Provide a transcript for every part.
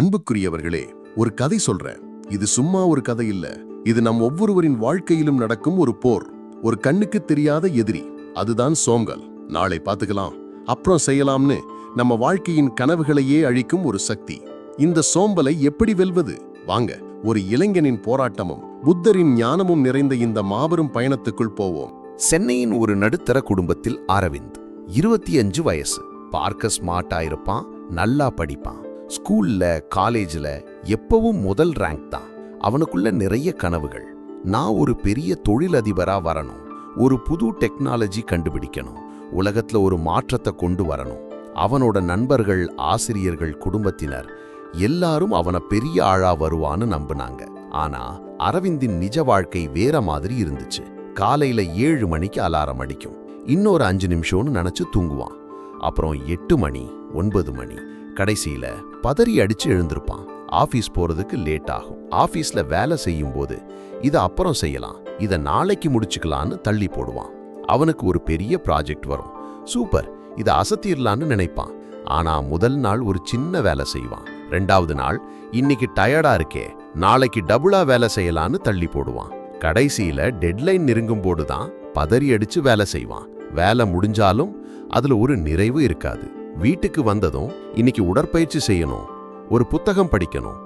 அன்புக்குரியவர்களே ஒரு கதை சொல்றேன். இது சும்மா ஒரு கதை இல்ல. இது நம் ஒவ்வொருவரின் வாழ்க்கையிலும் நடக்கும் ஒரு போர். ஒரு கண்ணுக்கு தெரியாத எதிரி. அதுதான் சோம்பல் நாளை பார்த்துக்கலாம். அப்புறம் செய்யலாம்னு நம்ம வாழ்க்கையின் கனவுகளையே அழிக்கும் ஒரு சக்தி. இந்த சோம்பலை எப்படி வெல்வது? வாங்க ஒரு இளைஞனின் போராட்டமும் புத்தரின் ஞானமும் நிறைந்த இந்த மாபெரும் பயணத்துக்குள் போவோம். சென்னையின் ஒரு நடுத்தர குடும்பத்தில் அரவிந்த் இருபத்தி அஞ்சு வயசு. பார்க்க ஸ்மார்ட்டா இருப்பான் நல்லா படிப்பான். ஸ்கூல்ல காலேஜ்ல எப்பவும் முதல் ரேங்க் தான். அவனுக்குள்ள நிறைய கனவுகள். நான் ஒரு பெரிய தொழிலதிபராக வரணும். ஒரு புது டெக்னாலஜி கண்டுபிடிக்கணும். உலகத்துல ஒரு மாற்றத்தை கொண்டு வரணும். அவனோட நண்பர்கள் ஆசிரியர்கள் குடும்பத்தினர் எல்லாரும் அவன பெரிய ஆளா வருவான்னு நம்புனாங்க. ஆனா அரவிந்தின் நிஜ வாழ்க்கை வேற மாதிரி இருந்துச்சு. காலையில ஏழு மணிக்கு அலாரம் அடிக்கும். இன்னொரு அஞ்சு நிமிஷம்னு நினைச்சு தூங்குவான். அப்புறம் எட்டு மணி ஒன்பது மணி கடைசியில பதறி அடிச்சு எழுந்திருப்பான். ஆபீஸ் போறதுக்கு லேட் ஆகும். ஆபீஸ்ல வேலை செய்யும் போது இத அப்புறம் செய்யலாம். இத நாளைக்கு முடிச்சுக்கலான்னு தள்ளி போடுவான். அவனுக்கு ஒரு பெரிய ப்ராஜெக்ட் வரும். சூப்பர் இத அசத்திடலான்னு நினைப்பான். ஆனா முதல் நாள் ஒரு சின்ன வேலை செய்வான். ரெண்டாவது நாள் இன்னைக்கு டயர்டா இருக்கே. நாளைக்கு டபுளா வேலை செய்யலான்னு தள்ளி போடுவான். கடைசியில டெட்லைன் நெருங்கும் போதுதான் பதறி அடிச்சு வேலை செய்வான். வேலை முடிஞ்சாலும் அதுல ஒரு நிறைவு இருக்காது. வீட்டுக்கு வந்ததும் இன்னைக்கு உடற்பயிற்சி செய்யணும் ஒரு புத்தகம் படிக்கணும்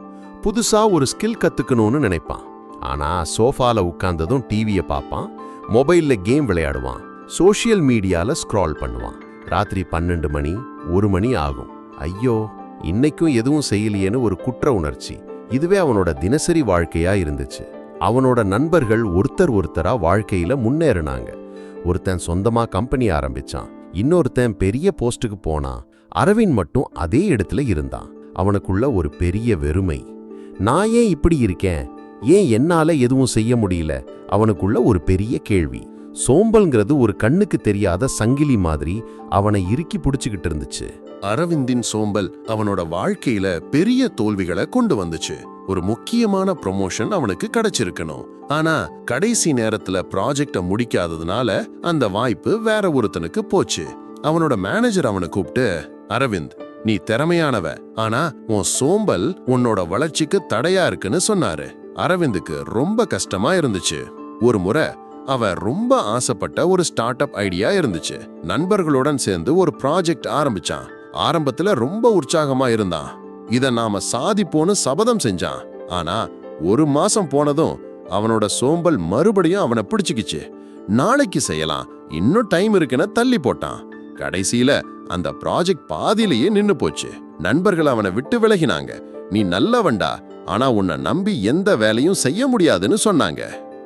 புதுசா ஒரு ஸ்கில் கத்துக்கணும்னு நினைப்பான். ஆனா சோஃபால உட்கார்ந்ததும் டிவியை பார்ப்பான் மொபைல்ல கேம் விளையாடுவான் சோஷியல் மீடியால ஸ்க்ரால் பண்ணுவான். ராத்திரி பன்னெண்டு மணி ஒரு மணி ஆகும். ஐயோ இன்னைக்கும் எதுவும் செய்யலையேன்னு ஒரு குற்ற உணர்ச்சி. இதுவே அவனோட தினசரி வாழ்க்கையா இருந்துச்சு. அவனோட நண்பர்கள் ஒருத்தர் ஒருத்தரா வாழ்க்கையில முன்னேறினாங்க. ஒருத்தன் சொந்தமா கம்பெனி ஆரம்பிச்சான். இன்னொருத்தன் பெரிய போஸ்டுக்கு போனான் அரவிந்த் மட்டும் அதே இடத்துல இருந்தான். அவனுக்குள்ள ஒரு பெரிய வெறுமை. நான் ஏன் இப்படி இருக்கேன்? ஏன் என்னால எதுவும் செய்ய முடியல? அவனுக்குள்ள ஒரு பெரிய கேள்வி. சோம்பல்ங்கிறது ஒரு கண்ணுக்கு தெரியாத சங்கிலி மாதிரி அவனை இறுக்கி பிடிச்சுக்கிட்டு இருந்துச்சு. அரவிந்தின் சோம்பல் அவனோட வாழ்க்கையில பெரிய தோல்விகளை கொண்டு வந்துச்சு. ஒரு முக்கியமான ப்ரொமோஷன் அவனுக்கு கிடைச்சிருக்கணும். ஆனா கடைசி நேரத்துல ப்ராஜெக்ட முடிக்காததுனால அந்த வாய்ப்பு வேற ஒருத்தனுக்கு போச்சு. அவனோட மேனேஜர் அவனை கூப்பிட்டு அரவிந்த் நீ திறமையானவ. ஆனா உன் சோம்பல் உன்னோட வளர்ச்சிக்கு தடையா இருக்குன்னு சொன்னாரு. அரவிந்துக்கு ரொம்ப கஷ்டமா இருந்துச்சு. ஒரு முறை அவன் ரொம்ப ஆசைப்பட்ட ஒரு ஸ்டார்ட் அப் ஐடியா இருந்துச்சு. நண்பர்களுடன் சேர்ந்து ஒரு ப்ராஜெக்ட் ஆரம்பிச்சான். ஆரம்பத்துல ரொம்ப உற்சாகமா இருந்தான். இதை நாம சாதிப்போன்னு சபதம் செஞ்சான். ஆனா ஒரு மாசம் போனதும் அவனோட சோம்பல் மறுபடியும் அவனை பிடிச்சுக்கிச்சு. நாளைக்கு செய்யலாம். இன்னும் டைம் இருக்குன்னு தள்ளி போட்டான். கடைசியில அந்த ப்ராஜெக்ட் பாதியிலேயே நின்னு போச்சு. நண்பர்கள் அவனை விட்டு விலகினாங்க. நீ நல்லவன்டா. ஆனா உன்னை நம்பி எந்த வேலையும் செய்ய முடியாதுன்னு சொன்னாங்க.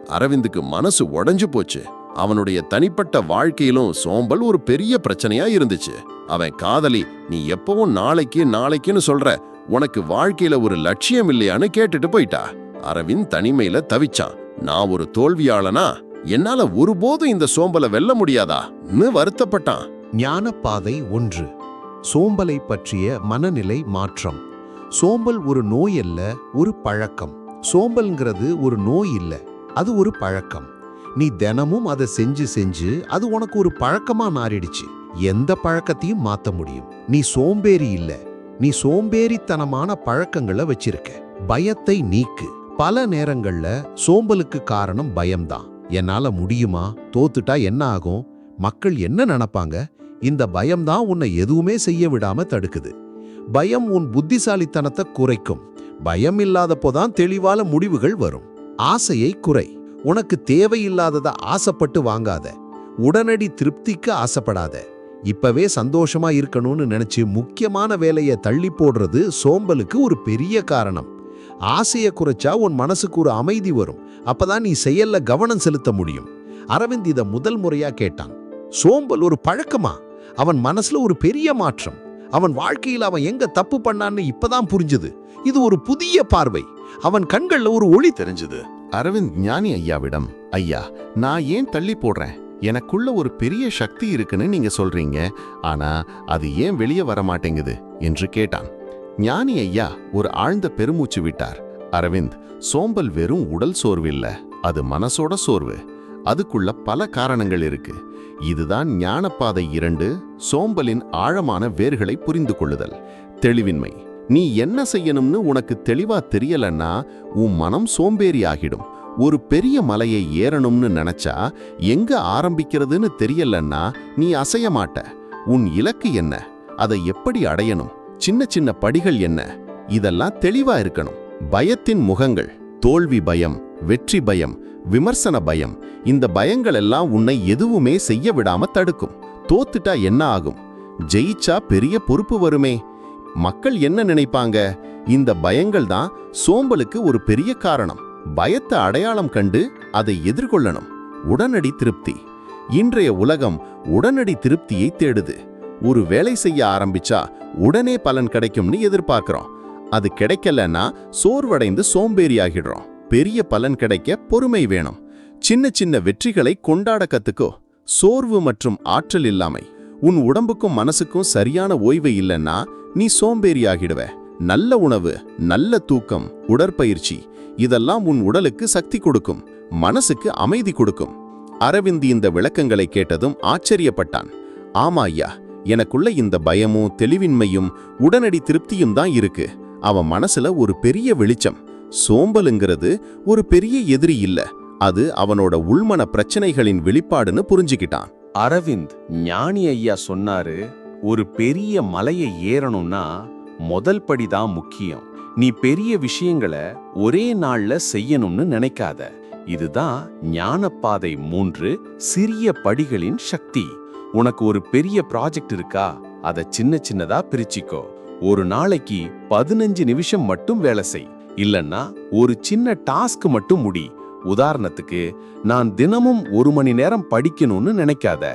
அரவிந்துக்கு மனசு உடஞ்சு போச்சு. அவனுடைய தனிப்பட்ட வாழ்க்கையிலும் சோம்பல் ஒரு பெரிய பிரச்சனையா இருந்துச்சு. அவன் காதலி நீ எப்பவும் நாளைக்கு நாளைக்குன்னு சொல்ற. உனக்கு வாழ்க்கையில ஒரு லட்சியம் இல்லையான்னு கேட்டுட்டு போயிட்டா. அரவிந்த் தனிமையில தவிச்சான். நான் ஒரு தோல்வியாளனா? என்னால ஒருபோதும் இந்த சோம்பலை வெல்ல முடியாதான்னு வருத்தப்பட்டான். ஞானப்பாதை ஒன்று. சோம்பலை பற்றிய மனநிலை மாற்றம். சோம்பல் ஒரு நோய் அல்ல ஒரு பழக்கம். சோம்பல்ங்கிறது ஒரு நோய் இல்லை அது ஒரு பழக்கம். நீ தினமும் அதை செஞ்சு செஞ்சு அது உனக்கு ஒரு பழக்கமா மாறிடுச்சு. எந்த பழக்கத்தையும் மாற்ற முடியும். நீ சோம்பேறி இல்லை நீ சோம்பேறித்தனமான பழக்கங்களை வச்சிருக்க. பயத்தை நீக்கு. பல நேரங்கள்ல சோம்பலுக்கு காரணம் பயம்தான். என்னால முடியுமா? தோத்துட்டா என்ன ஆகும்? மக்கள் என்ன நினைப்பாங்க? இந்த பயம்தான் உன்னை எதுவுமே செய்ய விடாம தடுக்குது. பயம் உன் புத்திசாலித்தனத்தை குறைக்கும். பயம் இல்லாதப்போதான் தெளிவான முடிவுகள் வரும். ஆசையை குறை. உனக்கு தேவையில்லாததை ஆசைப்பட்டு வாங்காத. உடனடி திருப்திக்கு ஆசைப்படாத. இப்பவே சந்தோஷமா இருக்கணும்னு நினைச்சு முக்கியமான வேலையை தள்ளி போடுறது சோம்பலுக்கு ஒரு பெரிய காரணம். ஆசையை குறைச்சா உன் மனசுக்கு ஒரு அமைதி வரும். அப்பதான் நீ செயல்ல கவனம் செலுத்த முடியும். அரவிந்த் இதை முதல் முறையா கேட்டான். சோம்பல் ஒரு பழக்கமா? அவன் மனசுல ஒரு பெரிய மாற்றம். அவன் வாழ்க்கையில் அவன் எங்க தப்பு பண்ணான்னு இப்பதான் புரிஞ்சுது. இது ஒரு புதிய பார்வை. அவன் கண்கள்ல ஒரு ஒளி தெரிஞ்சது. அரவிந்த் ஞானி ஐயாவிடம் ஐயா நான் ஏன் தள்ளி போடுறேன்? எனக்குள்ள ஒரு பெரிய சக்தி இருக்குன்னு நீங்க சொல்றீங்க. ஆனா அது ஏன் வெளியே வர மாட்டேங்குது என்று கேட்டான். ஞானி ஐயா ஒரு ஆழ்ந்த பெருமூச்சு விட்டார். அரவிந்த் சோம்பல் வெறும் உடல் சோர்வு இல்ல அது மனசோட சோர்வு. அதுக்குள்ள பல காரணங்கள் இருக்கு. இதுதான் ஞானப்பாதை இரண்டு சோம்பலின் ஆழமான வேர்களை புரிந்து கொள்ளுதல் தெளிவின்மை. நீ என்ன செய்யணும்னு உனக்கு தெளிவா தெரியலன்னா உன் மனம் சோம்பேறி ஆகிடும் ஒரு பெரிய மலையை ஏறணும்னு நினைச்சா எங்க ஆரம்பிக்கிறதுன்னு தெரியலன்னா நீ அசைய மாட்ட. உன் இலக்கு என்ன? அதை எப்படி அடையணும்? சின்ன சின்ன படிகள் என்ன? இதெல்லாம் தெளிவா இருக்கணும். பயத்தின் முகங்கள் தோல்வி பயம் வெற்றி பயம் விமர்சன பயம் இந்த பயங்கள் எல்லாம் உன்னை எதுவுமே செய்ய விடாம தடுக்கும். தோத்துட்டா என்ன ஆகும்? ஜெயிச்சா பெரிய பொறுப்பு வருமே. மக்கள் என்ன நினைப்பாங்க? இந்த பயங்கள் தான் சோம்பலுக்கு ஒரு பெரிய காரணம். பயத்தை அடையாளம் கண்டு அதை எதிர்கொள்ளணும். உடனடி திருப்தி. இன்றைய உலகம் உடனடி திருப்தியை தேடுது. ஒரு வேலை செய்ய ஆரம்பிச்சா உடனே பலன் கிடைக்கும்னு எதிர்பார்க்கிறோம். அது கிடைக்கலன்னா சோர்வடைந்து சோம்பேறியாகிடுறோம். பெரிய பலன் கிடைக்க பொறுமை வேணும். சின்ன சின்ன வெற்றிகளை கொண்டாட கத்துக்கோ. சோர்வு மற்றும் ஆற்றல் இல்லாமை. உன் உடம்புக்கும் மனசுக்கும் சரியான ஓய்வு இல்லைன்னா நீ சோம்பேறியாகிடுவ. நல்ல உணவு நல்ல தூக்கம் உடற்பயிற்சி இதெல்லாம் உன் உடலுக்கு சக்தி கொடுக்கும் மனசுக்கு அமைதி கொடுக்கும். அரவிந்த் இந்த விளக்கங்களை கேட்டதும் ஆச்சரியப்பட்டான். ஆமா ஐயா எனக்குள்ள இந்த பயமும் தெளிவின்மையும் உடனடி திருப்தியும் தான் இருக்கு. அவன் மனசுல ஒரு பெரிய வெளிச்சம். சோம்பலுங்கிறது ஒரு பெரிய எதிரி இல்ல. அது அவனோட உள்மன பிரச்சனைகளின் வெளிப்பாடுன்னு புரிஞ்சுக்கிட்டான். அரவிந்த் ஞானி ஐயா சொன்னாரு ஒரு பெரிய மலையை ஏறணும்னா முதல் படி தான் முக்கியம். நீ பெரிய விஷயங்களை ஒரே நாள்ல செய்யணும்னு நினைக்காத. இதுதான் ஞானப்பாதை மூன்று சிறிய படிகளின் சக்தி. உனக்கு ஒரு பெரிய ப்ராஜெக்ட் இருக்கா? அதை சின்ன சின்னதா பிரிச்சிக்கோ. ஒரு நாளைக்கு பதினஞ்சு நிமிஷம் மட்டும் வேலை செய். இல்லன்னா ஒரு சின்ன டாஸ்க் மட்டும் முடி. உதாரணத்துக்கு நான் தினமும் ஒரு மணி நேரம் படிக்கணும்னு நினைக்காத.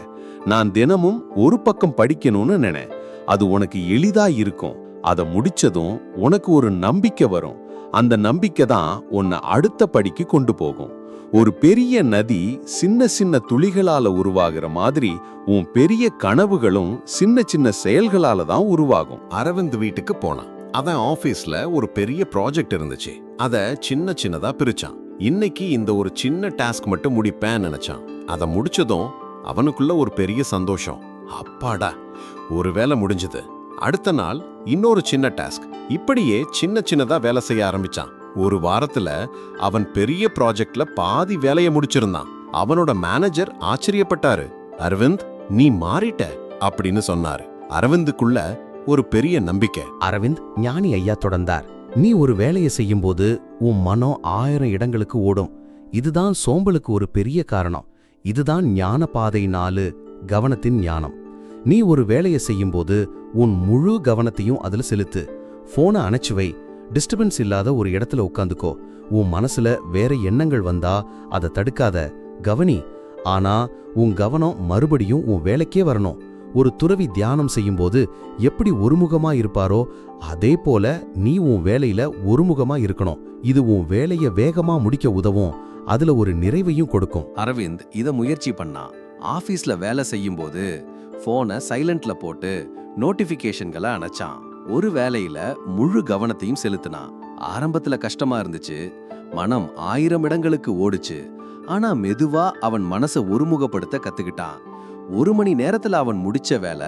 நான் தினமும் ஒரு பக்கம் படிக்கணும்னு நினை. அது உனக்கு எளிதா இருக்கும். அதை முடிச்சதும் உனக்கு ஒரு நம்பிக்கை வரும். அந்த நம்பிக்கை தான் உன்னை அடுத்த படிக்கு கொண்டு போகும். ஒரு பெரிய நதி சின்ன சின்ன துளிகளால உருவாகிற மாதிரி உன் பெரிய கனவுகளும் சின்ன சின்ன செயல்களால தான் உருவாகும். அரவிந்த் வீட்டுக்கு போனான். அவன் ஆபீஸ்ல ஒரு பெரிய ப்ராஜெக்ட் இருந்துச்சு. அத சின்ன சின்னதா பிரிச்சான். இன்னைக்கு இந்த ஒரு சின்ன டாஸ்க் மட்டும் முடிப்பேன் நினைச்சான். அதை முடிச்சதும் அவனுக்குள்ள ஒரு பெரிய சந்தோஷம். அப்பாடா ஒரு வேலை முடிஞ்சது. அடுத்த நாள் இன்னொரு சின்ன டாஸ்க். இப்படியே சின்ன சின்னதா வேலை செய்ய ஆரம்பிச்சான். ஒரு வாரத்துல அவன் பெரிய ப்ராஜெக்ட்ல பாதி வேலையை முடிச்சிருந்தான். அவனோட மேனேஜர் ஆச்சரியப்பட்டாரு. அரவிந்த் நீ மாறிட்ட அப்படின்னு சொன்னாரு. அரவிந்துக்குள்ள ஒரு பெரிய நம்பிக்கை. அரவிந்த் ஞானி ஐயா தொடர்ந்தார். நீ ஒரு வேலையை செய்யும்போது உன் மனம் ஆயிரம் இடங்களுக்கு ஓடும். இதுதான் சோம்பலுக்கு ஒரு பெரிய காரணம். இதுதான் ஞான பாதை நாலு கவனத்தின் ஞானம். நீ ஒரு வேலையை செய்யும்போது உன் முழு கவனத்தையும் அதுல செலுத்து. ஃபோனை அணைச்சு வை. டிஸ்டர்பன்ஸ் இல்லாத ஒரு இடத்துல உட்காந்துக்கோ. உன் மனசுல வேற எண்ணங்கள் வந்தா அதை தடுக்காத. கவனி ஆனா உன் கவனம் மறுபடியும் உன் வேலைக்கே வரணும். ஒரு துறவி தியானம் செய்யும்போது எப்படி ஒருமுகமா இருப்பாரோ அதே போல நீ உன் வேலையில ஒருமுகமா இருக்கணும். இது உன் வேலையை வேகமா முடிக்க உதவும். அதுல ஒரு நிறைவையும் கொடுக்கும். அரவிந்த் இத முயற்சி பண்ணா. ஆபீஸ்ல வேலை செய்யும்போது ஃபோனை சைலண்ட்ல போட்டு நோட்டிஃபிகேஷன்களை அணைச்சான். ஒரு வேலையில முழு கவனத்தையும் செலுத்தினான். ஆரம்பத்துல கஷ்டமா இருந்துச்சு. மனம் ஆயிரம் இடங்களுக்கு ஓடுச்சு. ஆனா மெதுவா அவன் மனசை ஒருமுகப்படுத்த கத்துக்கிட்டான். ஒரு மணி நேரத்துல அவன் முடிச்ச வேலை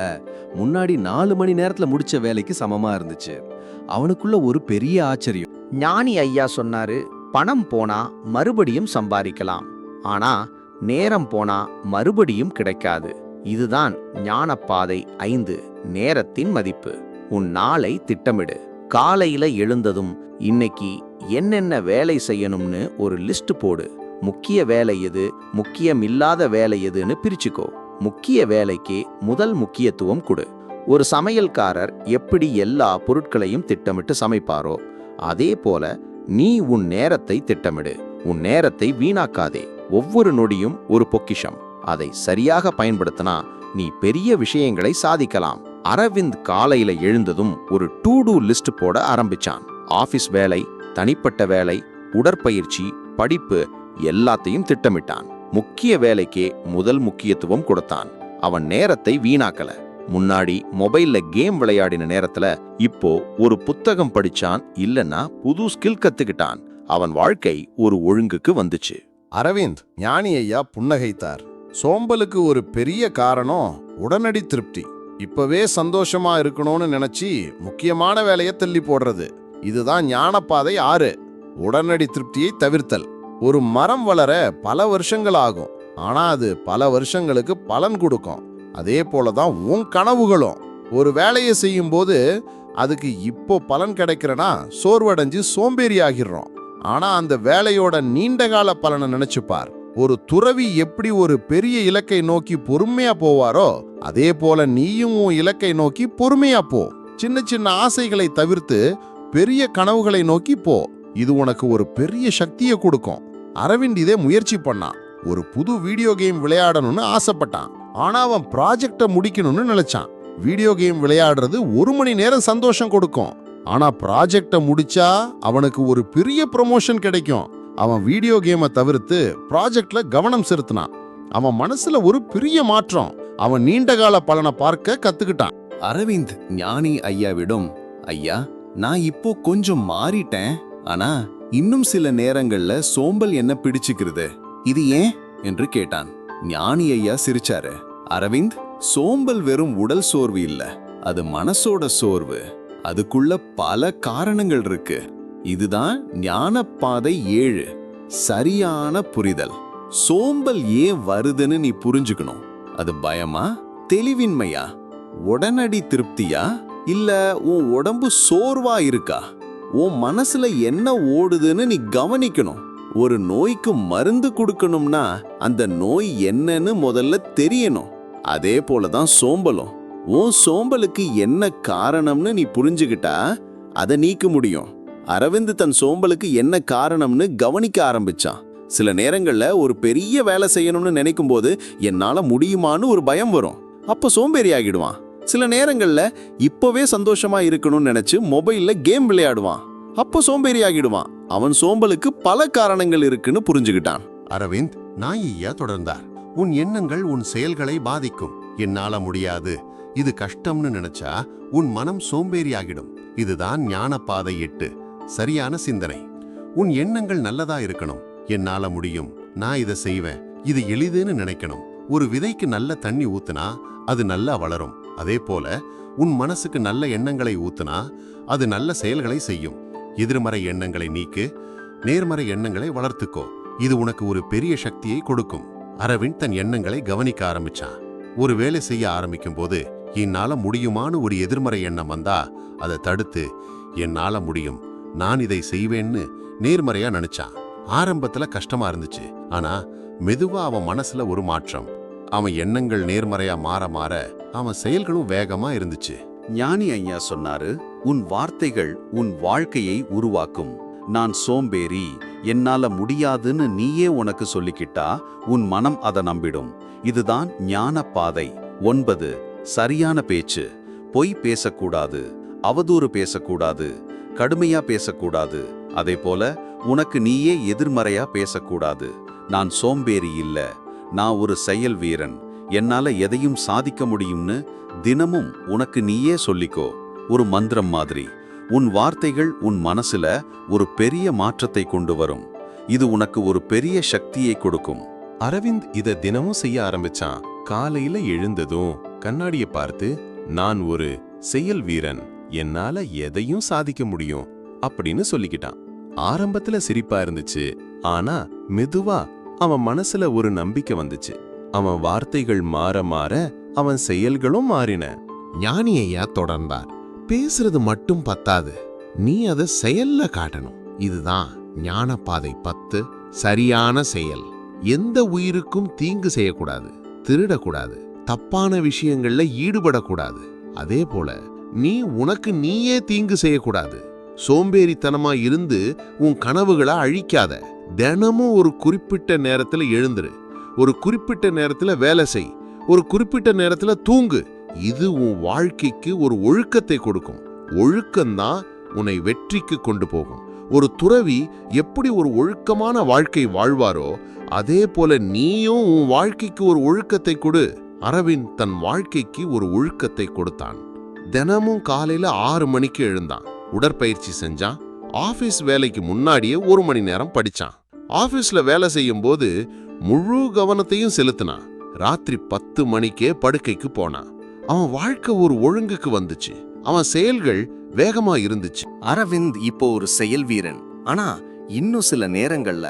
முன்னாடி நாலு மணி நேரத்துல முடிச்ச வேலைக்கு சமமா இருந்துச்சு. அவனுக்குள்ள ஒரு பெரிய ஆச்சரியம். ஞானி ஐயா சொன்னாரு பணம் போனா மறுபடியும் சம்பாதிக்கலாம். ஆனா நேரம் போனா மறுபடியும் கிடைக்காது. இதுதான் ஞானப்பாதை ஐந்து நேரத்தின் மதிப்பு. உன் நாளை திட்டமிடு. காலையில எழுந்ததும் இன்னைக்கு என்னென்ன வேலை செய்யணும்னு ஒரு லிஸ்ட் போடு. முக்கிய வேலை எது முக்கியம் இல்லாத வேலை எதுன்னு பிரிச்சுக்கோ. முக்கிய வேலைக்கு முதல் முக்கியத்துவம் கொடு. ஒரு சமையல்காரர் எப்படி எல்லா பொருட்களையும் திட்டமிட்டு சமைப்பாரோ அதே போல நீ உன் நேரத்தை திட்டமிடு. உன் நேரத்தை வீணாக்காதே. ஒவ்வொரு நொடியும் ஒரு பொக்கிஷம். அதை சரியாக பயன்படுத்தினா நீ பெரிய விஷயங்களை சாதிக்கலாம். அரவிந்த் காலையில எழுந்ததும் ஒரு டூ டூ லிஸ்ட் போட ஆரம்பிச்சான். ஆபீஸ் வேலை தனிப்பட்ட வேலை உடற்பயிற்சி படிப்பு எல்லாத்தையும் திட்டமிட்டான். முக்கிய வேலைக்கே முதல் முக்கியத்துவம் கொடுத்தான். அவன் நேரத்தை வீணாக்கல. முன்னாடி மொபைல்ல கேம் விளையாடின நேரத்துல இப்போ ஒரு புத்தகம் படிச்சான் இல்லனா புது ஸ்கில் கத்துக்கிட்டான். அவன் வாழ்க்கை ஒரு ஒழுங்குக்கு வந்துச்சு. அரவிந்த் ஞானி ஐயா புன்னகைத்தார். சோம்பலுக்கு ஒரு பெரிய காரணம் உடனடி திருப்தி. இப்பவே சந்தோஷமா இருக்கணும்னு நினைச்சி முக்கியமான வேலையை தள்ளி போடுறது. இதுதான் ஞானப்பாதை ஆறு. உடனடி திருப்தியை தவிர்த்தல். ஒரு மரம் வளர பல வருஷங்கள் ஆகும். ஆனா அது பல வருஷங்களுக்கு பலன் கொடுக்கும். அதே போல தான் உன் கனவுகளும். ஒரு வேலையை செய்யும் போது அதுக்கு இப்போ பலன் கிடைக்கிறனா சோர்வடைஞ்சு சோம்பேறி ஆகிடுறோம் ஆனா அந்த வேலையோட நீண்டகால பலனை நினைச்சுப்பார். ஒரு துறவி எப்படி ஒரு பெரிய இலக்கை நோக்கி பொறுமையா போவாரோ அதே போல நீயும் உன் இலக்கை நோக்கி பொறுமையா போ. சின்ன சின்ன ஆசைகளை தவிர்த்து பெரிய கனவுகளை நோக்கி போ. இது உனக்கு ஒரு பெரிய சக்தியை கொடுக்கும். அரவிந்த் இதே முயற்சி பண்ணான். ஒரு புது வீடியோ கேம் விளையாடணும்னு ஆசைப்பட்டான். ஆனா அவன் ப்ராஜெக்டை முடிக்கணும்னு நினைச்சான். வீடியோ கேம் விளையாடுறது ஒரு மணி நேரம் சந்தோஷம் கொடுக்கும். ஆனா ப்ராஜெக்டை முடிச்சா அவனுக்கு ஒரு பெரிய ப்ரமோஷன் கிடைக்கும். அவன் வீடியோ கேமை தவிர்த்து ப்ராஜெக்ட்ல கவனம் செலுத்தினான். அவன் மனசுல ஒரு பெரிய மாற்றம். அவன் நீண்டகால பலனை பார்க்க கத்துக்கிட்டான். அரவிந்த் ஞானி ஐயாவிடம் ஐயா நான் இப்போ கொஞ்சம் மாறிட்டேன். ஆனா இன்னும் சில நேரங்கள்ல சோம்பல் என்ன பிடிச்சுக்கிறது? இது ஏன்? என்று கேட்டான். ஞானி ஐயா சிரிச்சாரு. அரவிந்த் சோம்பல் வெறும் உடல் சோர்வு இல்ல. அது மனசோட சோர்வு. அதுக்குள்ள பல காரணங்கள் இருக்கு. இதுதான் ஞானப்பாதை ஏழு. சரியான புரிதல். சோம்பல் ஏன் வருதுன்னு நீ புரிஞ்சுக்கணும். அது பயமா? தெளிவின்மையா? உடனடி திருப்தியா? இல்ல உன் உடம்பு சோர்வா இருக்கா? உன் மனசுல என்ன ஓடுதுன்னு நீ கவனிக்கணும். ஒரு நோய்க்கு மருந்து கொடுக்கணும்னா அந்த நோய் என்னன்னு முதல்ல தெரியணும். அதே போலதான் சோம்பலும். உன் சோம்பலுக்கு என்ன காரணம்னு நீ புரிஞ்சுக்கிட்டா அதை நீக்க முடியும். அரவிந்த் தன் சோம்பலுக்கு என்ன காரணம்னு கவனிக்க ஆரம்பிச்சான். சில நேரங்களில் ஒரு பெரிய வேலை செய்யணும்னு நினைக்கும் போது என்னால் முடியுமான்னு ஒரு பயம் வரும். அப்போ சோம்பேறி ஆகிடுவான். சில நேரங்களில் இப்போவே சந்தோஷமா இருக்கணும்னு நினச்சி மொபைலில் கேம் விளையாடுவான். அப்போ சோம்பேறி ஆகிடுவான். அவன் சோம்பலுக்கு பல காரணங்கள் இருக்குன்னு புரிஞ்சுக்கிட்டான் அரவிந்த் நாயியா தொடர்ந்தார். உன் எண்ணங்கள் உன் செயல்களை பாதிக்கும். என்னால முடியாது. இது கஷ்டம்னு நினைச்சா உன் மனம் சோம்பேறி ஆகிடும். இதுதான் ஞானப்பாதை எட்டு. சரியான சிந்தனை. உன் எண்ணங்கள் நல்லதா இருக்கணும். என்னால முடியும். நான் இதை செய்வேன். இது எளிதுன்னு நினைக்கணும். ஒரு விதைக்கு நல்ல தண்ணி ஊத்துனா அது நல்லா வளரும். அதே போல உன் மனசுக்கு நல்ல எண்ணங்களை ஊத்துனா அது நல்ல செயல்களை செய்யும். எதிர்மறை எண்ணங்களை நீக்கு. நேர்மறை எண்ணங்களை வளர்த்துக்கோ. இது உனக்கு ஒரு பெரிய சக்தியை கொடுக்கும். அரவிந்த் தன் எண்ணங்களை கவனிக்க ஆரம்பிச்சான். ஒரு வேலை செய்ய ஆரம்பிக்கும் போது என்னால முடியுமான்னு ஒரு எதிர்மறை எண்ணம் வந்தா அதை தடுத்து என்னால முடியும். நான் இதை செய்வேன்னு நேர்மறையா நினைச்சான். ஆரம்பத்துல கஷ்டமா இருந்துச்சு. ஆனா மெதுவா அவன் மனசுல ஒரு மாற்றம். அவன் எண்ணங்கள் நேர்மறையா மாற மாற அவன் செயல்களும் வேகமா இருந்துச்சு. ஞானி ஐயா சொன்னாரு உன் வார்த்தைகள் உன் வாழ்க்கையை உருவாக்கும். நான் சோம்பேறி என்னால முடியாதுன்னு நீயே உனக்கு சொல்லிக்கிட்டா உன் மனம் அதை நம்பிடும். இதுதான் ஞான பாதை ஒன்பது சரியான பேச்சு. பொய் பேசக்கூடாது. அவதூறு பேசக்கூடாது. கடுமையா பேசக்கூடாது. அதே போல உனக்கு நீயே எதிர்மறையா பேசக்கூடாது. நான் சோம்பேறி இல்ல. நான் ஒரு செயல் வீரன். என்னால எதையும் சாதிக்க முடியும்னு தினமும் உனக்கு நீயே சொல்லிக்கோ. ஒரு மந்திரம் மாதிரி. உன் வார்த்தைகள் உன் மனசுல ஒரு பெரிய மாற்றத்தை கொண்டு வரும். இது உனக்கு ஒரு பெரிய சக்தியை கொடுக்கும். அரவிந்த் இத தினமும் செய்ய ஆரம்பிச்சான். காலையில எழுந்ததும் கண்ணாடியை பார்த்து நான் ஒரு செயல் வீரன். என்னால எதையும் சாதிக்க முடியும் அப்படின்னு சொல்லிக்கிட்டான். ஆரம்பத்துல சிரிப்பா இருந்துச்சு. ஆனா மெதுவா அவன் மனசுல ஒரு நம்பிக்கை வந்துச்சு. அவன் வார்த்தைகள் மாற மாற அவன் செயல்களும் மாறின. ஞானி ஐயா தொடர்ந்தார்? பேசுறது மட்டும் பத்தாது. நீ அதை செயல்ல காட்டணும். இதுதான் ஞானப்பாதை பத்து சரியான செயல். எந்த உயிருக்கும் தீங்கு செய்யக்கூடாது திருடக்கூடாது தப்பான விஷயங்கள்ல ஈடுபடக்கூடாது. அதே போல நீ உனக்கு நீயே தீங்கு செய்யக்கூடாது. சோம்பேறித்தனமா இருந்து உன் கனவுகளை அழிக்காத. தினமும் ஒரு குறிப்பிட்ட நேரத்துல எழுந்துரு. ஒரு குறிப்பிட்ட நேரத்துல வேலை செய். ஒரு குறிப்பிட்ட நேரத்துல தூங்கு. இது உன் வாழ்க்கைக்கு ஒரு ஒழுக்கத்தை கொடுக்கும். ஒழுக்கம்தான் உன்னை வெற்றிக்கு கொண்டு போகும். ஒரு துறவி எப்படி ஒரு ஒழுக்கமான வாழ்க்கை வாழ்வாரோ அதே போல நீயும் உன் வாழ்க்கைக்கு ஒரு ஒழுக்கத்தை கொடு. அரவிந்த் தன் வாழ்க்கைக்கு ஒரு ஒழுக்கத்தை கொடுத்தான். தினமும் காலையில ஆறு மணிக்கு எழுந்தான். உடற்பயிற்சி செஞ்சான். ஆஃபீஸ் வேலைக்கு முன்னாடியே ஒரு மணி நேரம் படிச்சான். ஆஃபீஸில் வேலை செய்யும் போது முழு கவனத்தையும் செலுத்தினான். ராத்திரி பத்து மணிக்கே படுக்கைக்கு போனான். அவன் வாழ்க்கை ஒரு ஒழுங்குக்கு வந்துச்சு. அவன் செயல்கள் வேகமா இருந்துச்சு. அரவிந்த் இப்போ ஒரு செயல் வீரன். ஆனா இன்னும் சில நேரங்கள்ல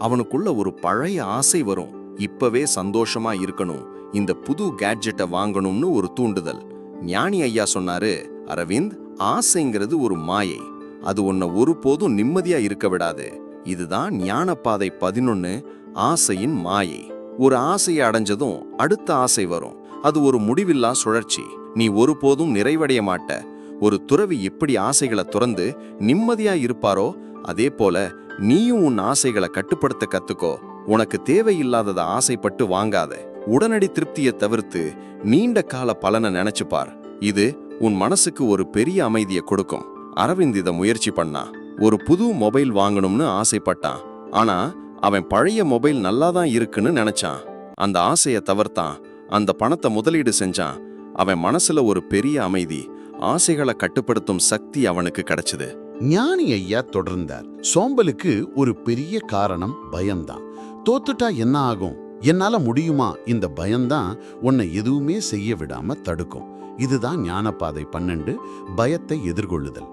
அவனுக்குள்ள ஒரு பழைய ஆசை வரும். இப்பவே சந்தோஷமா இருக்கணும். இந்த புது கேட்ஜெட்டை வாங்கணும்னு ஒரு தூண்டுதல். ஞானி ஐயா சொன்னாரு அரவிந்த் ஆசைங்கிறது ஒரு மாயை. அது உன்னை ஒருபோதும் நிம்மதியா இருக்க விடாது. இதுதான் ஞானப்பாதை பதினொன்னு ஆசையின் மாயை. ஒரு ஆசையை அடைஞ்சதும் அடுத்த ஆசை வரும். அது ஒரு முடிவில்லா சுழற்சி. நீ ஒருபோதும் நிறைவடைய மாட்ட. ஒரு துறவி எப்படி ஆசைகளை துறந்து நிம்மதியா இருப்பாரோ அதே போல நீயும் உன் ஆசைகளை கட்டுப்படுத்த கத்துக்கோ. உனக்கு தேவையில்லாததை ஆசைப்பட்டு வாங்காத. உடனடி திருப்தியை தவிர்த்து நீண்ட கால பலனை நினைச்சு பார். இது உன் மனசுக்கு ஒரு பெரிய அமைதியை கொடுக்கும். அரவிந்த் இத முயற்சி பண்ணான் ஒரு புது மொபைல் வாங்கணும்னு ஆசைப்பட்டான். ஆனா அவன் பழைய மொபைல் நல்லாதான் இருக்குன்னு நினைச்சான். அந்த ஆசையை தவிர்த்தான். அந்த பணத்தை முதலீடு செஞ்சான். அவன் மனசுல ஒரு பெரிய அமைதி ஆசைகளை கட்டுப்படுத்தும் சக்தி அவனுக்கு கிடைச்சது. ஞானி ஐயா தொடர்ந்தார். சோம்பலுக்கு ஒரு பெரிய காரணம் பயம்தான். தோத்துட்டா என்ன ஆகும்? என்னால முடியுமா? இந்த பயம்தான் உன்னை எதுவுமே செய்ய விடாம தடுக்கும். இதுதான் ஞானப்பாதை பன்னெண்டு பயத்தை எதிர்கொள்ளுதல்.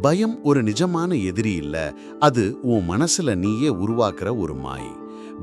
பயம் ஒரு நிஜமான எதிரி இல்ல அது உன் மனசுல நீயே உருவாக்குற ஒரு மாயை.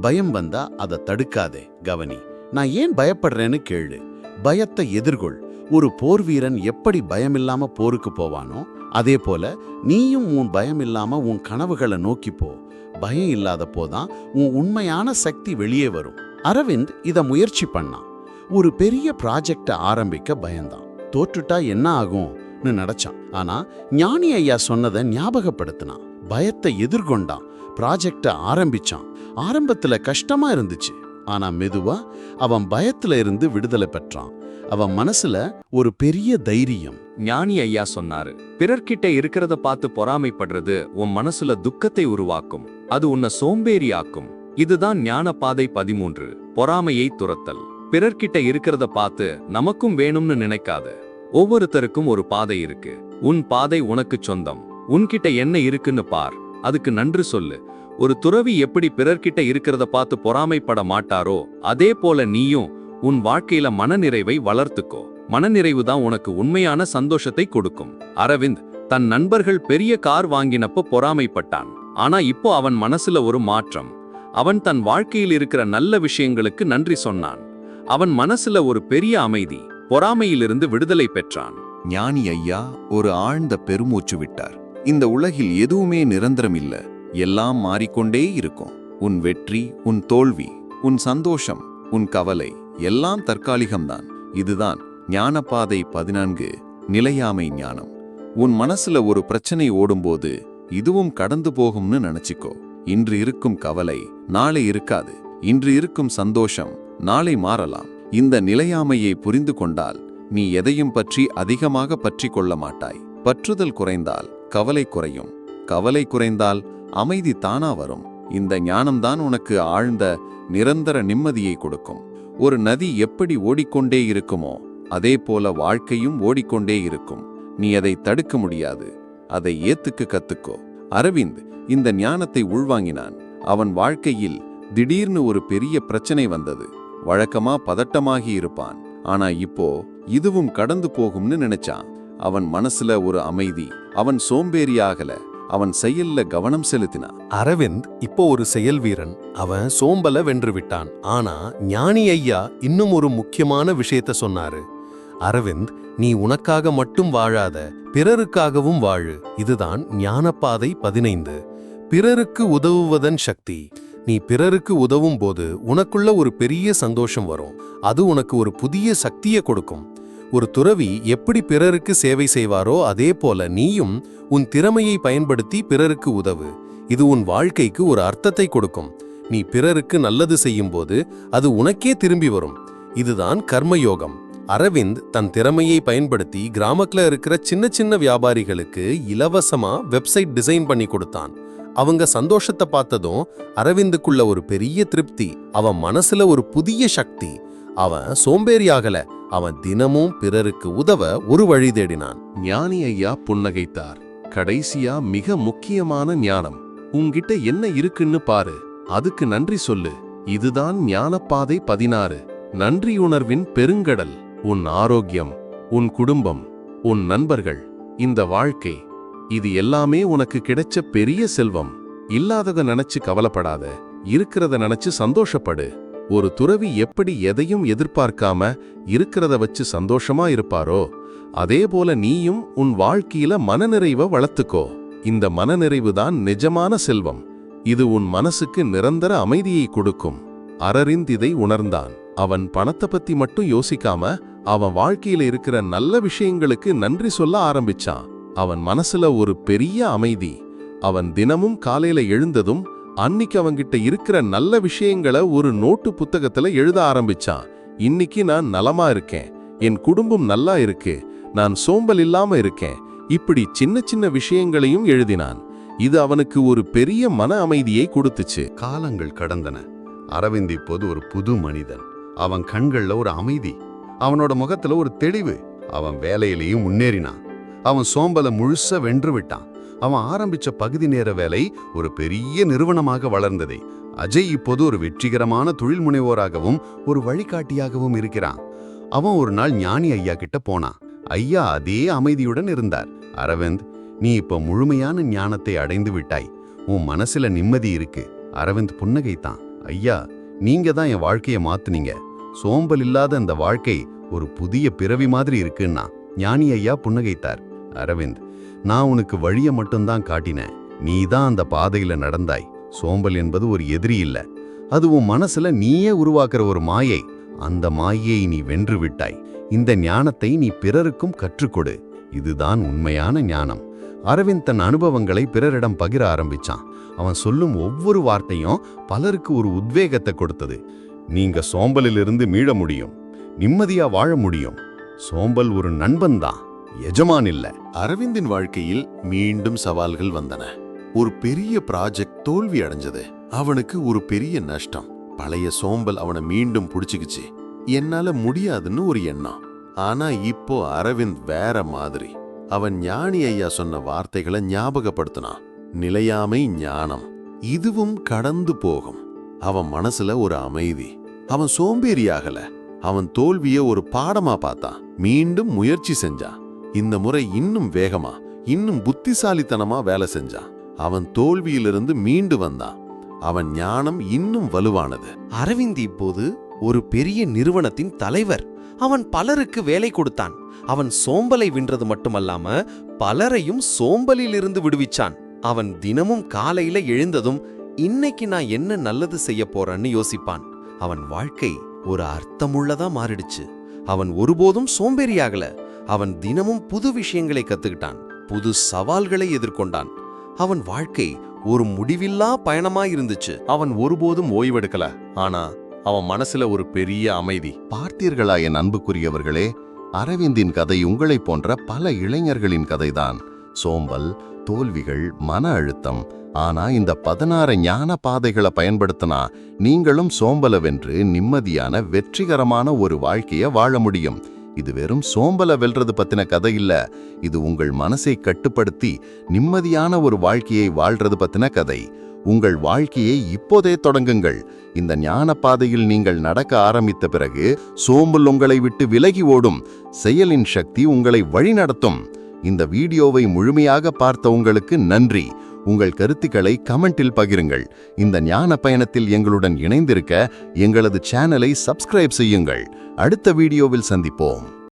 பயம் வந்தா அதை தடுக்காதே கவனி. நான் ஏன் பயப்படுறேன்னு கேளு. பயத்தை எதிர்கொள். ஒரு போர் வீரன் எப்படி பயமில்லாம போருக்கு போவானோ அதே போல நீயும் உன் பயம் இல்லாம உன் கனவுகளை நோக்கி போ. பயம் இல்லாத போதான் உன் உண்மையான சக்தி வெளியே வரும். அரவிந்த் இத முயற்சி பண்ணான். ஒரு பெரிய ப்ராஜெக்டை ஆரம்பிக்க பயந்தான். தோற்றுட்டா என்ன ஆகும்னு நினைச்சான். ஆனா ஞானி ஐயா சொன்னதை ஞாபகப்படுத்தினான். பயத்தை எதிர்கொண்டான். ப்ராஜெக்டை ஆரம்பிச்சான். ஆரம்பத்துல கஷ்டமா இருந்துச்சு. ஆனா மெதுவா அவன் பயத்துல இருந்து விடுதலை பெற்றான். அவன் மனசுல ஒரு பெரிய தைரியம். ஞானி ஐயா சொன்னாரு பிறர்கிட்ட இருக்கிறத பார்த்து பொறாமைப்படுறது உன் மனசுல துக்கத்தை உருவாக்கும். அது உன்னை சோம்பேறி ஆக்கும் இதுதான் ஞானப்பாதை பதிமூன்று பொறாமையை துரத்தல். பிறர்கிட்ட இருக்கிறத பார்த்து நமக்கும் வேணும்னு நினைக்காத. ஒவ்வொருத்தருக்கும் ஒரு பாதை இருக்கு. உன் பாதை உனக்கு சொந்தம். உன்கிட்ட என்ன இருக்குன்னு பார். அதுக்கு நன்றி சொல்லு. ஒரு துறவி எப்படி பிறர்கிட்ட இருக்கிறத பார்த்து பொறாமைப்பட மாட்டாரோ அதே போல நீயும் உன் வாழ்க்கையில மனநிறைவை வளர்த்துக்கோ. மனநிறைவு தான் உனக்கு உண்மையான சந்தோஷத்தை கொடுக்கும். அரவிந்த் தன் நண்பர்கள் பெரிய கார் வாங்கினப்ப பொறாமைப்பட்டான். ஆனா இப்போ அவன் மனசுல ஒரு மாற்றம். அவன் தன் வாழ்க்கையில் இருக்கிற நல்ல விஷயங்களுக்கு நன்றி சொன்னான். அவன் மனசுல ஒரு பெரிய அமைதி பொறாமையிலிருந்து விடுதலை பெற்றான். ஞானி ஐயா ஒரு ஆழ்ந்த பெருமூச்சு விட்டார். இந்த உலகில் எதுவுமே நிரந்தரம் இல்ல. எல்லாம் மாறிக்கொண்டே இருக்கும். உன் வெற்றி உன் தோல்வி உன் சந்தோஷம் உன் கவலை எல்லாம் தற்காலிகம்தான். இதுதான் ஞானப்பாதை பதினான்கு நிலையாமை ஞானம். உன் மனசுல ஒரு பிரச்சனை ஓடும்போது இதுவும் கடந்து போகும்னு நினைச்சுக்கோ. இன்று இருக்கும் கவலை நாளை இருக்காது. இன்று இருக்கும் சந்தோஷம் நாளை மாறலாம். இந்த நிலையாமையை புரிந்து கொண்டால் நீ எதையும் பற்றி அதிகமாக பற்றி கொள்ள மாட்டாய். பற்றுதல் குறைந்தால் கவலை குறையும். கவலை குறைந்தால் அமைதி தானா வரும். இந்த ஞானம்தான் உனக்கு ஆழ்ந்த நிரந்தர நிம்மதியை கொடுக்கும். ஒரு நதி எப்படி ஓடிக்கொண்டே இருக்குமோ அதே போல வாழ்க்கையும் ஓடிக்கொண்டே இருக்கும். நீ அதை தடுக்க முடியாது. அதை ஏத்துக்கு கத்துக்கோ. அரவிந்த் இந்த ஞானத்தை உள்வாங்கினான். அவன் வாழ்க்கையில் திடீர்னு ஒரு பெரிய பிரச்சனை வந்தது. வழக்கமா பதட்டமாகி இருப்பான். ஆனா இப்போ இதுவும் கடந்து போகும்னு நினைச்சான். அவன் மனசுல ஒரு அமைதி. அவன் சோம்பேறியாகல அவன் செயல்ல கவனம் செலுத்தினான். அரவிந்த் இப்போ ஒரு செயல் வீரன். அவன் சோம்பல வென்று விட்டான். ஆனா ஞானி ஐயா இன்னும் ஒரு முக்கியமான விஷயத்த சொன்னாரு. அரவிந்த் நீ உனக்காக மட்டும் வாழாத. பிறருக்காகவும் வாழு. இதுதான் ஞானப்பாதை பதினைந்து. பிறருக்கு உதவுவதன் சக்தி. நீ பிறருக்கு உதவும் போது உனக்குள்ள ஒரு பெரிய சந்தோஷம் வரும். அது உனக்கு ஒரு புதிய சக்தியை கொடுக்கும். ஒரு துறவி எப்படி பிறருக்கு சேவை செய்வாரோ அதே போல நீயும் உன் திறமையை பயன்படுத்தி பிறருக்கு உதவு. இது உன் வாழ்க்கைக்கு ஒரு அர்த்தத்தை கொடுக்கும். நீ பிறருக்கு நல்லது செய்யும்போது அது உனக்கே திரும்பி வரும். இதுதான் கர்மயோகம். அரவிந்த் தன் திறமையை பயன்படுத்தி கிராமத்துல இருக்கிற சின்ன சின்ன வியாபாரிகளுக்கு இலவசமா வெப்சைட் டிசைன் பண்ணி கொடுத்தான். அவங்க சந்தோஷத்தை பார்த்ததும் அரவிந்துக்குள்ள ஒரு பெரிய திருப்தி அவன் மனசுல ஒரு புதிய சக்தி. அவன் சோம்பேறி ஆகல அவன் தினமும் பிறருக்கு உதவ ஒரு வழி தேடினான். ஞானி ஐயா புன்னகைத்தார் கடைசியா மிக முக்கியமான ஞானம். உன்கிட்ட என்ன இருக்குன்னு பாரு அதுக்கு நன்றி சொல்லு. இதுதான் ஞானப்பாதை பதினாறு. நன்றியுணர்வின் பெருங்கடல். உன் ஆரோக்கியம் உன் குடும்பம் உன் நண்பர்கள் இந்த வாழ்க்கை இது எல்லாமே உனக்கு கிடைச்ச பெரிய செல்வம். இல்லாதத நினைச்சு கவலைப்படாத இருக்கிறத நினைச்சு சந்தோஷப்படு. ஒரு துறவி எப்படி எதையும் எதிர்பார்க்காம இருக்கிறத வச்சு சந்தோஷமா இருப்பாரோ அதே போல நீயும் உன் வாழ்க்கையில மனநிறைவை வளர்த்துக்கோ. இந்த மனநிறைவு தான் நிஜமான செல்வம். இது உன் மனசுக்கு நிரந்தர அமைதியை கொடுக்கும். அரரிந்த் இதை உணர்ந்தான். அவன் பணத்தை பத்தி மட்டும் யோசிக்காம அவன் வாழ்க்கையில இருக்கிற நல்ல விஷயங்களுக்கு நன்றி சொல்ல ஆரம்பிச்சான். அவன் மனசுல ஒரு பெரிய அமைதி. அவன் தினமும் காலையில எழுந்ததும் அன்னிக்கு அவன்கிட்ட இருக்கிற நல்ல விஷயங்களை ஒரு நோட்டு புத்தகத்துல எழுத ஆரம்பிச்சான். இன்னைக்கு நான் நலமா இருக்கேன். என் குடும்பம் நல்லா இருக்கு. நான் சோம்பல் இல்லாம இருக்கேன். இப்படி சின்ன சின்ன விஷயங்களையும் எழுதினான். இது அவனுக்கு ஒரு பெரிய மன அமைதியை கொடுத்துச்சு. காலங்கள் கடந்தன. அரவிந்த் இப்போது ஒரு புது மனிதன். அவன் கண்கள்ல ஒரு அமைதி அவனோட முகத்துல ஒரு தெளிவு. அவன் வேலையிலேயும் முன்னேறினான். அவன் சோம்பலை முழுச வென்று விட்டான். அவன் ஆரம்பிச்ச பகுதி நேர வேலை ஒரு பெரிய நிறுவனமாக வளர்ந்தது. அஜய் இப்போது ஒரு வெற்றிகரமான தொழில் முனைவோராகவும் ஒரு வழிகாட்டியாகவும் இருக்கிறான். அவன் ஒரு நாள் ஞானி ஐயா கிட்ட போனான். ஐயா அதே அமைதியுடன் இருந்தார். அரவிந்த் நீ இப்ப முழுமையான ஞானத்தை அடைந்து விட்டாய். உன் மனசுல நிம்மதி இருக்கு. அரவிந்த் புன்னகைத்தான். ஐயா நீங்க தான் என் வாழ்க்கைய மாத்துனீங்க. சோம்பல் இல்லாத அந்த வாழ்க்கை ஒரு புதிய பிறவி மாதிரி இருக்குன்னா ஞானி ஐயா புன்னகைத்தார். அரவிந்த் நான் உனக்கு வழியை மட்டும்தான் காட்டினேன். நீ தான் அந்த பாதையில நடந்தாய். சோம்பல் என்பது ஒரு எதிரி இல்ல. அது உன் மனசுல நீயே உருவாக்குற ஒரு மாயை. அந்த மாயை நீ வென்று விட்டாய். இந்த ஞானத்தை நீ பிறருக்கும் கற்றுக்கொடு. இதுதான் உண்மையான ஞானம். அரவிந்த் தன் அனுபவங்களை பிறரிடம் பகிர ஆரம்பிச்சான். அவன் சொல்லும் ஒவ்வொரு வார்த்தையும் பலருக்கு ஒரு உத்வேகத்தை கொடுத்தது. நீங்க சோம்பலிலிருந்து மீள முடியும் நிம்மதியா வாழ முடியும். சோம்பல் ஒரு நண்பன் தான் எஜமான் இல்ல. அரவிந்தின் வாழ்க்கையில் மீண்டும் சவால்கள் வந்தன. ஒரு பெரிய ப்ராஜெக்ட் தோல்வி அடைஞ்சது. அவனுக்கு ஒரு பெரிய நஷ்டம். பழைய சோம்பல் அவனை மீண்டும் புடிச்சுக்கிச்சு. என்னால முடியாதுன்னு ஒரு எண்ணம். ஆனா இப்போ அரவிந்த் வேற மாதிரி. அவன் ஞானி ஐயா சொன்ன வார்த்தைகளை ஞாபகப்படுத்தினான். நிலையாமை ஞானம். இதுவும் கடந்து போகும். அவன் மனசுல ஒரு அமைதி. அவன் சோம்பேறியாகல. அவன் தோல்விய ஒரு பாடமா பார்த்தான். மீண்டும் முயற்சி செஞ்சான். இந்த முறை இன்னும் வேகமா இன்னும் புத்திசாலித்தனமா வேலை செஞ்சான். அவன் தோல்வியிலிருந்து மீண்டு வந்தான். அவன் ஞானம் இன்னும் வலுவானது. அரவிந்த் இப்போது ஒரு பெரிய நிறுவனத்தின் தலைவர். அவன் பலருக்கு வேலை கொடுத்தான். அவன் சோம்பலை வென்றது மட்டுமல்லாம பலரையும் சோம்பலிலிருந்து விடுவிச்சான். அவன் தினமும் காலையில எழுந்ததும் இன்னைக்கு நான் என்ன நல்லது செய்ய போறேன்னு யோசிப்பான். அவன் வாழ்க்கை ஒரு அர்த்தமுள்ளதா மாறிடுச்சு. அவன் ஒருபோதும் சோம்பேறியாகல. அவன் தினமும் புது விஷயங்களை கத்துக்கிட்டான். புது சவால்களை எதிர்கொண்டான். அவன் வாழ்க்கை ஒரு முடிவில்லா பயணமா இருந்துச்சு. அவன் ஒருபோதும் ஓய்வெடுக்கல. ஆனா அவன் மனசுல ஒரு பெரிய அமைதி. பார்த்தீர்களா என் அன்புக்குரியவர்களே அரவிந்தின் கதை உங்களைப் போன்ற பல இளைஞர்களின் கதைதான். சோம்பல் தோல்விகள் மன அழுத்தம். ஆனா இந்த பதினாறு ஞான பாதைகளை பயன்படுத்தினா நீங்களும் சோம்பல வென்று நிம்மதியான வெற்றிகரமான ஒரு வாழ்க்கைய வாழ முடியும். இது வெறும் சோம்பல வெல்றது பத்தின கதை இல்ல. இது உங்கள் மனசை கட்டுப்படுத்தி நிம்மதியான ஒரு வாழ்க்கையை வாழ்றது பத்தின கதை. உங்கள் வாழ்க்கையை இப்போதே தொடங்குங்கள். இந்த ஞான பாதையில் நீங்கள் நடக்க ஆரம்பித்த பிறகு சோம்பல் உங்களை விட்டு விலகி ஓடும். செயலின் சக்தி உங்களை வழிநடத்தும். இந்த வீடியோவை முழுமையாக பார்த்த உங்களுக்கு நன்றி. உங்கள் கருத்துக்களை கமெண்டில் பகிருங்கள். இந்த ஞான பயணத்தில் எங்களுடன் இணைந்திருக்க எங்களது சேனலை சப்ஸ்கிரைப் செய்யுங்கள். அடுத்த வீடியோவில் சந்திப்போம்.